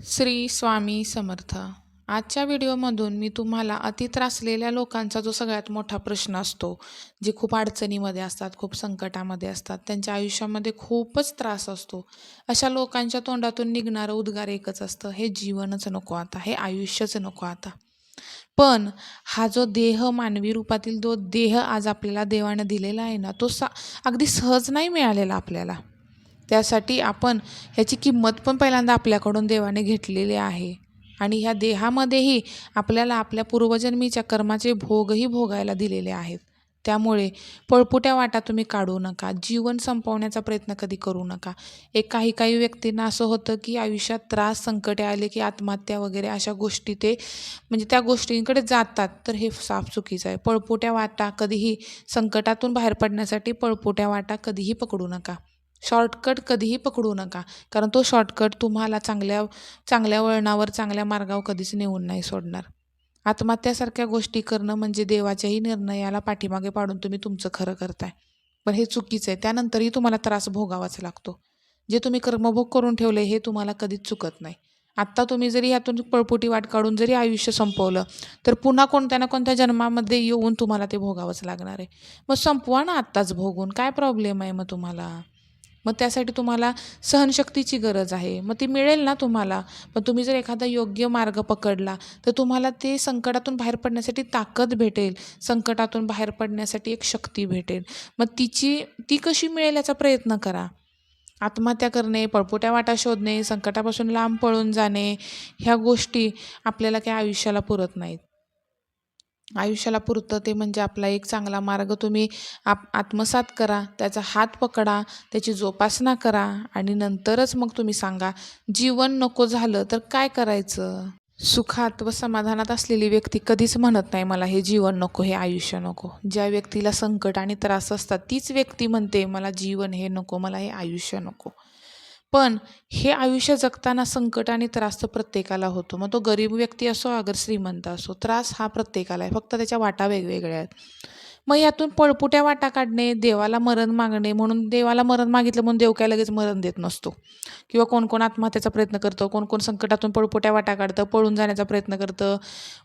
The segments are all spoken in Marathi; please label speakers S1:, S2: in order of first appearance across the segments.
S1: श्री स्वामी समर्थ. आजच्या व्हिडिओमधून मी तुम्हाला अति त्रासलेल्या लोकांचा जो सगळ्यात मोठा प्रश्न असतो जे खूप अडचणीमध्ये असतात खूप संकटामध्ये असतात त्यांच्या आयुष्यामध्ये खूपच त्रास असतो. अशा लोकांच्या तोंडातून निघणारं उद्गार एकच असतं हे जीवनच नको आता हे आयुष्यच नको आता. पण हा जो देह मानवी रूपातील जो देह आज आपल्याला देवानं दिलेला आहे ना तो सा अगदी सहज नाही मिळालेला आपल्याला. त्यासाठी आपण ह्याची किंमत पण पहिल्यांदा आपल्याकडून देवाने घेतलेली आहे. आणि ह्या देहामध्येही आपल्याला आपल्या पूर्वजन्मीच्या कर्माचे भोगही भोगायला दिलेले आहेत. त्यामुळे पळपुट्या वाटा तुम्ही काढू नका. जीवन संपवण्याचा प्रयत्न कधी करू नका. एक काही काही व्यक्तींना असं होतं की आयुष्यात त्रास संकटे आले की आत्महत्या वगैरे अशा गोष्टी ते म्हणजे त्या गोष्टींकडे जातात तर हे साफ चुकीचं आहे. पळपुट्या वाटा कधीही संकटातून बाहेर पडण्यासाठी पळपुट्या वाटा कधीही पकडू नका. शॉर्टकट कधीही पकडू नका. कारण तो शॉर्टकट तुम्हाला चांगल्या चांगल्या वळणावर चांगल्या मार्गावर कधीच नेऊन नाही सोडणार. आत्महत्यासारख्या गोष्टी करणं म्हणजे देवाच्याही निर्णयाला पाठीमागे पाडून तुम्ही तुमचं खरं करताय. पण हे चुकीचं आहे. त्यानंतरही तुम्हाला त्रास भोगावाच लागतो. जे तुम्ही कर्मभोग करून ठेवले हे तुम्हाला कधीच चुकत नाही. आत्ता तुम्ही जरी ह्यातून पळपुटी वाट काढून जरी आयुष्य संपवलं तर पुन्हा कोणत्या ना कोणत्या जन्मामध्ये येऊन तुम्हाला ते भोगावंच लागणार आहे. मग संपवा ना आत्ताच भोगून. काय प्रॉब्लेम आहे मग तुम्हाला? मग त्यासाठी तुम्हाला सहनशक्तीची गरज आहे. मग ती मिळेल ना तुम्हाला. पण तुम्ही जर एखादा योग्य मार्ग पकडला तर तुम्हाला ते संकटातून बाहेर पडण्यासाठी ताकद भेटेल. संकटातून बाहेर पडण्यासाठी एक शक्ती भेटेल. मग तिची ती कशी मिळेल याचा प्रयत्न करा. आत्महत्या करणे पळपुट्या वाटा शोधणे संकटापासून लांब पळून जाणे ह्या गोष्टी आपल्याला काही आयुष्याला पुरत नाहीत. आयुष्याला पुरतं ते म्हणजे आपला एक चांगला मार्ग. तुम्ही आप आत्मसात करा त्याचा हात पकडा त्याची जोपासना करा आणि नंतरच मग तुम्ही सांगा जीवन नको झालं तर काय करायचं? सुखात व समाधानात असलेली व्यक्ती कधीच म्हणत नाही मला हे जीवन नको हे आयुष्य नको. ज्या व्यक्तीला संकट आणि त्रास असतात तीच व्यक्ती म्हणते मला जीवन हे नको मला हे आयुष्य नको. पण हे आयुष्य जगताना संकट आणि त्रास तर प्रत्येकाला होतो. मग तो गरीब व्यक्ती असो अगर श्रीमंत असो त्रास हा प्रत्येकाला आहे. फक्त त्याच्या वाटा वेगवेगळ्या आहेत. मग यातून पळपुट्या वाटा काढणे देवाला मरण मागणे म्हणून देवाला मरण मागितलं म्हणून देव काय लगेच मरण देत नसतो. किंवा कोण कोण आत्महत्याचा प्रयत्न करतं कोण कोण संकटातून पळपुट्या वाटा काढतं पळून जाण्याचा प्रयत्न करतं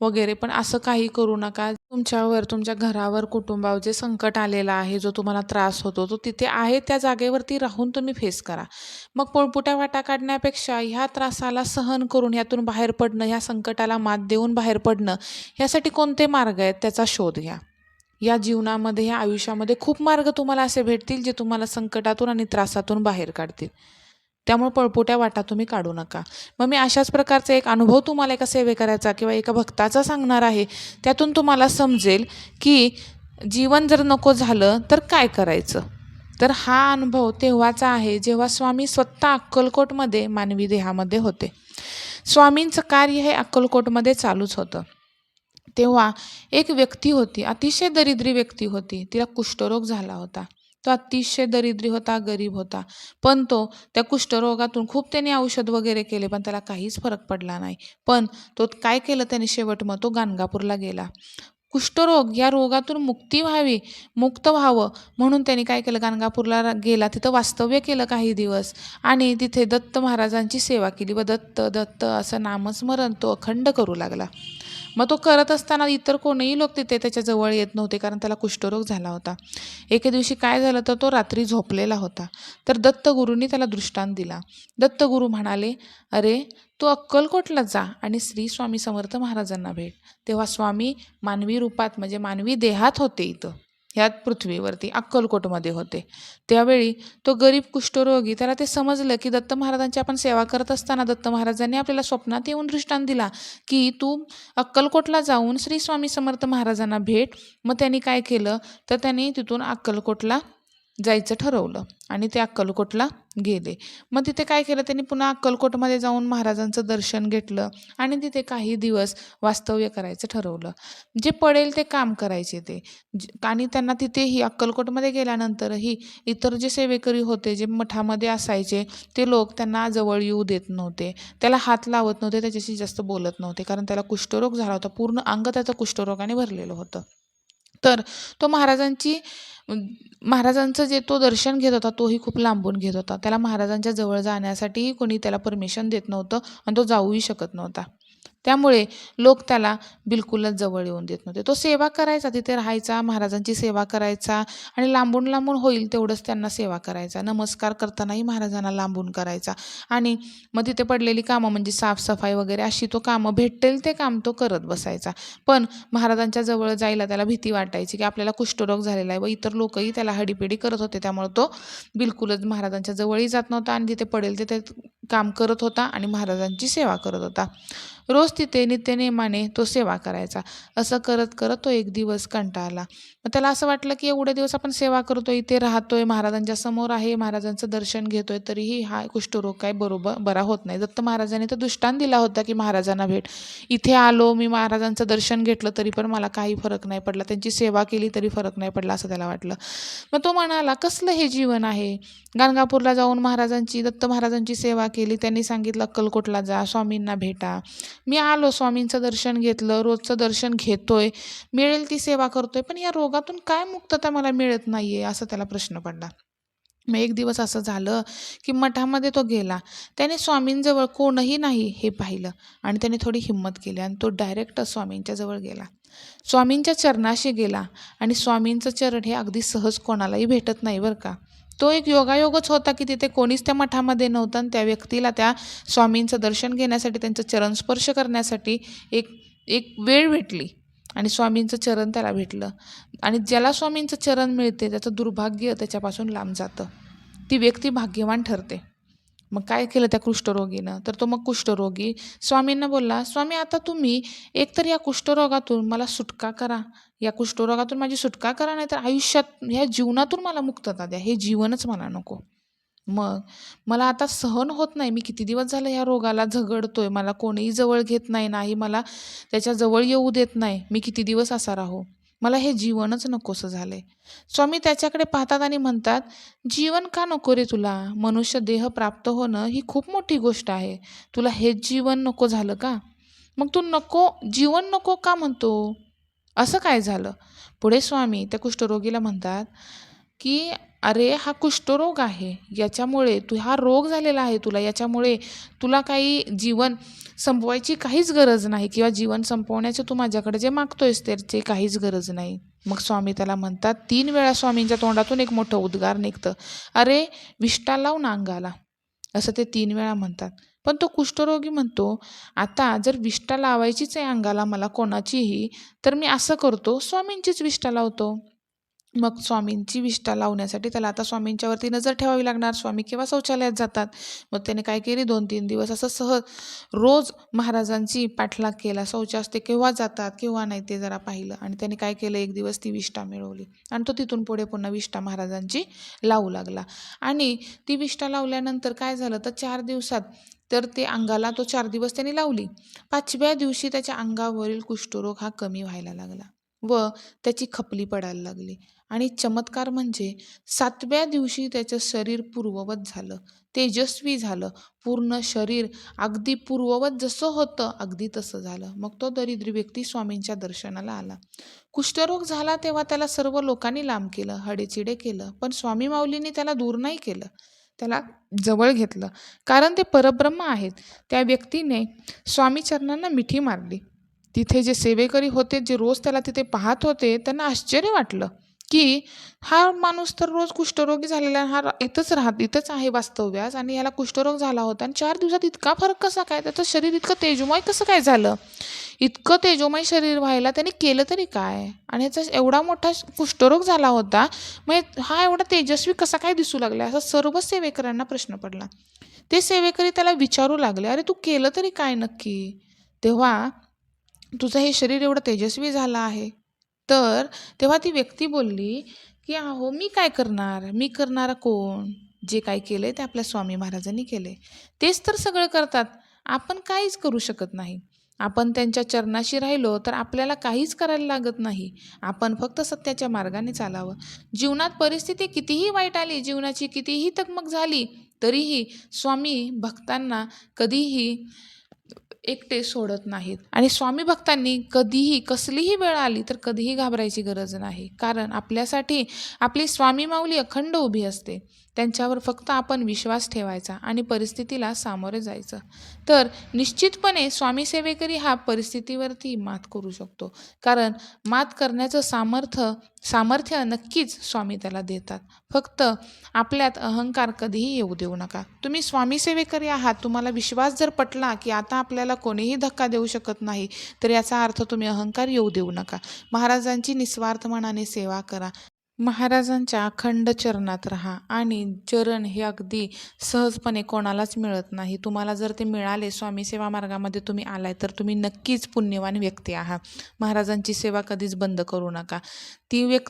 S1: वगैरे. पण असं काही करू नका. तुमच्यावर तुमच्या घरावर कुटुंबावर जे संकट आलेलं आहे जो तुम्हाला त्रास होतो तो तिथे आहे त्या जागेवरती राहून तुम्ही फेस करा. मग पळपुट्या वाटा काढण्यापेक्षा ह्या त्रासाला सहन करून ह्यातून बाहेर पडणं ह्या संकटाला मात देऊन बाहेर पडणं ह्यासाठी कोणते मार्ग आहेत त्याचा शोध घ्या. या जीवनामध्ये ह्या आयुष्यामध्ये खूप मार्ग तुम्हाला असे भेटतील जे तुम्हाला संकटातून आणि त्रासातून बाहेर काढतील. त्यामुळे पळपुट्या वाटा तुम्ही काढू नका. मग मी अशाच प्रकारचा एक अनुभव तुम्हाला एका सेवेकऱ्याचा किंवा एका भक्ताचा सांगणार आहे. त्यातून तुम्हाला समजेल की जीवन जर नको झालं तर काय करायचं? तर हा अनुभव तेव्हाचा आहे जेव्हा स्वामी स्वतः अक्कलकोटमध्ये मानवी देहामध्ये होते. स्वामींचं कार्य हे अक्कलकोटमध्ये चालूच होतं. तेव्हा एक व्यक्ती होती अतिशय दरिद्री व्यक्ती होती. तिला कुष्ठरोग झाला होता. तो अतिशय दरिद्री होता गरीब होता. पण तो त्या कुष्ठरोगातून खूप त्याने औषध वगैरे केले पण त्याला काहीच फरक पडला नाही. पण तो काय केलं त्याने शेवट? मग तो गाणगापूरला गेला. कुष्ठरोग या रोगातून मुक्ती व्हावी मुक्त व्हावं म्हणून त्यांनी काय केलं? गाणगापूरला गेला. तिथं वास्तव्य केलं काही दिवस. आणि तिथे दत्त महाराजांची सेवा केली. व दत्त दत्त असं नामस्मरण तो अखंड करू लागला. मग तो करत असताना इतर कोणीही लोक तिथे त्याच्याजवळ येत नव्हते कारण त्याला कुष्ठरोग झाला होता. एके दिवशी काय झालं तर तो रात्री झोपलेला होता. तर दत्तगुरूंनी त्याला दृष्टांत दिला. दत्तगुरू म्हणाले अरे तू अक्कलकोटला जा आणि श्री स्वामी समर्थ महाराजांना भेट. तेव्हा स्वामी मानवी रूपात म्हणजे मानवी देहात होते इथं. ह्यात पृथ्वीवरती अक्कलकोटमध्ये होते. त्यावेळी तो गरीब कुष्ठरोगी त्याला ते समजलं की दत्त महाराजांची आपण सेवा करत असताना दत्त महाराजांनी आपल्याला स्वप्नात येऊन दृष्टांत दिला की तू अक्कलकोटला जाऊन श्री स्वामी समर्थ महाराजांना भेट. मग त्यांनी काय केलं? तर त्यांनी तिथून अक्कलकोटला जायचं ठरवलं आणि ते अक्कलकोटला गेले. मग तिथे काय केलं? त्यांनी पुन्हा अक्कलकोटमध्ये जाऊन महाराजांचं दर्शन घेतलं आणि तिथे काही दिवस वास्तव्य करायचं ठरवलं. जे पडेल ते काम करायचे ते. ज- आणि त्यांना तिथेही अक्कलकोटमध्ये गेल्यानंतरही इतर जे सेवेकरी होते जे मठामध्ये असायचे ते लोक त्यांना जवळ येऊ देत नव्हते. त्याला हात लावत नव्हते त्याच्याशी जास्त बोलत नव्हते. कारण त्याला कुष्ठरोग झाला होता. पूर्ण अंग त्याचं कुष्ठरोगाने भरलेलं होतं. तर तो महाराजांची महाराजांचं जे तो दर्शन घेत होता तोही खूप लांबून घेत होता. त्याला महाराजांच्या जवळ जाण्यासाठीही कोणी त्याला परमिशन देत नव्हतं आणि तो जाऊही शकत नव्हता. त्यामुळे लोक त्याला बिलकुलच जवळ येऊन देत नव्हते. तो सेवा करायचा तिथे राहायचा महाराजांची सेवा करायचा आणि लांबून लांबून होईल तेवढंच त्यांना सेवा करायचा. नमस्कार करतानाही महाराजांना लांबून करायचा. आणि मग तिथे पडलेली कामं म्हणजे साफसफाई वगैरे अशी तो कामं भेटेल ते काम तो करत बसायचा. पण महाराजांच्या जवळ जायला त्याला भीती वाटायची की आपल्याला कुष्ठरोग झालेला आहे व इतर लोकही त्याला हडीपिडी करत होते. त्यामुळे तो बिलकुलच महाराजांच्या जवळही जात नव्हता आणि जिथे पडेल तिथे काम करत होता आणि महाराजांची सेवा करत होता. रोज तिथे नित्यनेमाने तो सेवा करायचा. असं करत करत तो एक दिवस कंटाळला. मग त्याला असं वाटलं की एवढे दिवस आपण सेवा करतो इथे राहतोय महाराजांच्या समोर आहे महाराजांचं दर्शन घेतोय तरीही हा कुष्ठरोग काय बरोबर बरा होत नाही. दत्त महाराजांनी तर दृष्टांत दिला होता की महाराजांना भेट. इथे आलो मी महाराजांचं दर्शन घेतलं तरी पण मला काही फरक नाही पडला. त्यांची सेवा केली तरी फरक नाही पडला असं त्याला वाटलं. मग तो म्हणाला कसलं हे जीवन आहे? गाणगापूरला जाऊन महाराजांची दत्त महाराजांची सेवा केली. त्यांनी सांगितलं अक्कलकोटला जा स्वामींना भेटा. मी आलो स्वामींचं दर्शन घेतलं रोजचं दर्शन घेतोय मिळेल ती सेवा करतोय पण या रोगातून काय मुक्तता मला मिळत नाही आहे असं त्याला प्रश्न पडला. मग एक दिवस असं झालं की मठामध्ये तो गेला. त्याने स्वामींजवळ कोणही नाही हे पाहिलं आणि त्याने थोडी हिंमत केली आणि तो डायरेक्ट स्वामींच्या जवळ गेला. स्वामींच्या चरणाशी गेला आणि स्वामींचं चरण हे अगदी सहज कोणालाही भेटत नाही बरं का. तो एक योगायोगच होता की तिथे कोणीच त्या मठामध्ये नव्हतं आणि त्या व्यक्तीला त्या स्वामींचं दर्शन घेण्यासाठी त्यांचं चरण स्पर्श करण्यासाठी एक एक वेळ भेटली आणि स्वामींचं चरण त्याला भेटलं. आणि ज्याला स्वामींचं चरण मिळते त्याचं दुर्भाग्य त्याच्यापासून लांब जातं. ती व्यक्ती भाग्यवान ठरते. मग काय केलं त्या कुष्ठरोगीनं? तर तो मग कुष्ठरोगी स्वामींना बोलला स्वामी आता तुम्ही एकतर या कुष्ठरोगातून मला सुटका करा. या कुष्ठरोगातून माझी सुटका करा नाही तर आयुष्यात ह्या जीवनातून मला मुक्तता द्या. हे जीवनच मला नको. मग मला आता सहन होत नाही. मी किती दिवस झालं ह्या रोगाला झगडतोय. मला कोणीही जवळ घेत नाही नाही मला त्याच्याजवळ येऊ देत नाही. मी किती दिवस असा राहू? मला हे जीवनच नकोसं झालं आहे स्वामी त्याच्याकडे पाहतात आणि म्हणतात जीवन का नको रे तुला? मनुष्य देह प्राप्त होणं ही खूप मोठी गोष्ट आहे. तुला हेच जीवन नको झालं का? मग तू नको जीवन नको का म्हणतो? असं काय झालं? पुढे स्वामी त्या कुष्ठरोगीला म्हणतात की अरे हा कुष्ठरोग आहे. याच्यामुळे तू हा रोग झालेला आहे तुला. याच्यामुळे तुला काही जीवन संपवायची काहीच गरज नाही किंवा जीवन संपवण्याचं तू माझ्याकडे जे मागतोयस त्याची काहीच गरज नाही. मग स्वामी त्याला म्हणतात तीन वेळा स्वामींच्या तोंडातून एक मोठं उद्गार निघतं. अरे विष्टा लावून अंगाला. असं ते तीन वेळा म्हणतात. पण तो कुष्ठरोगी म्हणतो आता जर विष्टा लावायचीच आहे अंगाला मला कोणाचीही तर मी असं करतो स्वामींचीच विष्टा लावतो. मग स्वामींची विष्ठा लावण्यासाठी त्याला आता स्वामींच्यावरती नजर ठेवावी लागणार. स्वामी केव्हा शौचालयात जातात? मग त्याने काय केली? दोन तीन दिवस असं सहज रोज महाराजांची पाठलाग केला. शौचास ते केव्हा जातात केव्हा नाही ते जरा पाहिलं. आणि त्याने काय केलं? एक दिवस ती विष्ठा मिळवली. आणि तो तिथून पुढे पुन्हा विष्ठा महाराजांची लावू लागला. आणि ती विष्ठा लावल्यानंतर काय झालं? तर चार दिवसात तर ते अंगाला तो चार दिवस त्याने लावली. पाचव्या दिवशी त्याच्या अंगावरील कुष्ठरोग हा कमी व्हायला लागला. व त्याची खपली पडायला लागली. आणि चमत्कार म्हणजे सातव्या दिवशी त्याचं शरीर पूर्ववत झालं. तेजस्वी झालं. पूर्ण शरीर अगदी पूर्ववत जसं होतं अगदी तसं झालं. मग तो दरिद्र व्यक्ती स्वामींच्या दर्शनाला आला. कुष्ठरोग झाला तेव्हा त्याला सर्व लोकांनी लांब केलं हडेचिडे केलं. पण स्वामी माऊलींनी त्याला दूर नाही केलं. त्याला जवळ घेतलं. कारण ते परब्रह्म आहेत. त्या व्यक्तीने स्वामी चरणांना मिठी मारली. तिथे जे सेवेकरी होते जे रोज त्याला तिथे पाहत होते त्यांना आश्चर्य वाटलं की हा माणूस तर रोज कुष्ठरोगी झालेला हा इथंच राहत इथंच आहे वास्तव्यास आणि याला कुष्ठरोग झाला होता आणि चार दिवसात इतका फरक कसा काय? त्याचं शरीर इतकं तेजोमय कसं काय झालं? इतकं तेजोमय शरीर व्हायला त्यांनी केलं तरी काय? आणि ह्याचा एवढा मोठा कुष्ठरोग झाला होता मग हा एवढा तेजस्वी कसा काय दिसू लागला? असा सर्व सेवेकरांना प्रश्न पडला. ते सेवेकरी त्याला विचारू लागले अरे तू केलं तरी काय नक्की? तेव्हा तुझं हे शरीर एवढं तेजस्वी झालं आहे. तर तेव्हा ती व्यक्ती बोलली की अहो मी काय करणार? मी करणारा कोण? जे काय केलं ते आपल्या स्वामी महाराजांनी केले तेच तर सगळं करतात. आपण काहीच करू शकत नाही. आपण त्यांच्या चरणाशी राहिलो तर आपल्याला काहीच करायला लागत नाही. आपण फक्त सत्याच्या मार्गाने चालावं. जीवनात परिस्थिती कितीही वाईट आली जीवनाची कितीही तकमक झाली तरीही स्वामी भक्तांना कधीही एकटे सोडत नाहीत. आणि स्वामी भक्तांनी कधीही कसलीही वेळ आली तर कधीही घाबरायची गरज नाही. कारण आपल्यासाठी आपली स्वामी माऊली अखंड उभी असते. त्यांच्यावर फक्त आपण विश्वास ठेवायचा आणि परिस्थितीला सामोरे जायचं. तर निश्चितपणे स्वामी सेवेकरी हा परिस्थितीवरती मात करू शकतो. कारण मात करण्याचं सामर्थ्य सामर्थ्य नक्कीच स्वामी त्याला देतात. फक्त आपल्यात अहंकार कधीही येऊ देऊ नका. तुम्ही स्वामी सेवेकरी आहात तुम्हाला विश्वास जर पटला की आता आपल्याला कोणीही धक्का देऊ शकत नाही तर याचा अर्थ तुम्ही अहंकार येऊ देऊ नका. महाराजांची निस्वार्थ मनाने सेवा करा. महाराजांच्या अखंड चरणात राहा आणि चरण हे अगदी सहजपणे कोणालाच मिळत नाही. तुम्हाला जर ते मिळाले स्वामी सेवा मार्गामध्ये तुम्ही आलाय तर तुम्ही नक्कीच पुण्यवान व्यक्ती आहात. महाराजांची सेवा कधीच बंद करू नका. ती व्यक्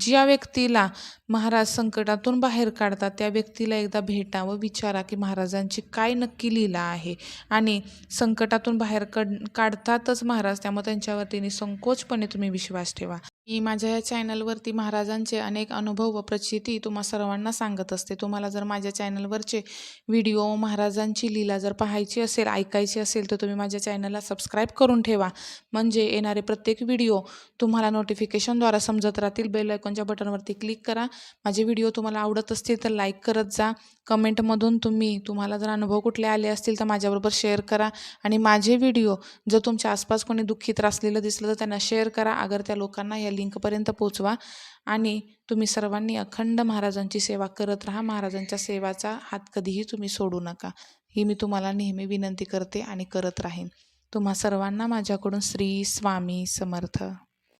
S1: ज्या व्यक्तीला महाराज संकटातून बाहेर काढतात त्या व्यक्तीला एकदा भेटा व विचारा की महाराजांची काय नक्की लीला आहे. आणि संकटातून बाहेर कड काढतातच महाराज त्यामुळे त्यांच्यावरती निसंकोचपणे तुम्ही विश्वास ठेवा. मी माझ्या या चॅनलवरती महाराजांचे अनेक अनुभव व प्रचिती तुम्हा सर्वांना सांगत असते. तुम्हाला जर माझ्या चॅनलवरचे व्हिडिओ महाराजांची लीला जर पाहायची असेल ऐकायची असेल तर तुम्ही माझ्या चॅनलला सबस्क्राईब करून ठेवा. म्हणजे येणारे प्रत्येक व्हिडिओ तुम्हाला नोटिफिकेशनद्वारा समजत राहतील बेल आयकॉनच्या बटनवरती क्लिक करा. माझे व्हिडिओ तुम्हाला आवडत असतील तर लाईक करत जा. कमेंटमधून तुम्ही तुम्हाला जर अनुभव कुठले आले असतील तर माझ्याबरोबर शेअर करा. आणि माझे व्हिडिओ जर तुमच्या आसपास कोणी दुःखी त्रासलेलं दिसलं तर त्यांना शेअर करा. अगर त्या लोकांना या लिंकपर्यंत पोचवा. आणि तुम्ही सर्वांनी अखंड महाराजांची सेवा करत राहा. महाराजांच्या सेवाचा हात कधीही तुम्ही सोडू नका. ही मी तुम्हाला नेहमी विनंती करते आणि करत राहीन. तुम्हा सर्वांना माझ्याकडून श्री स्वामी समर्थ.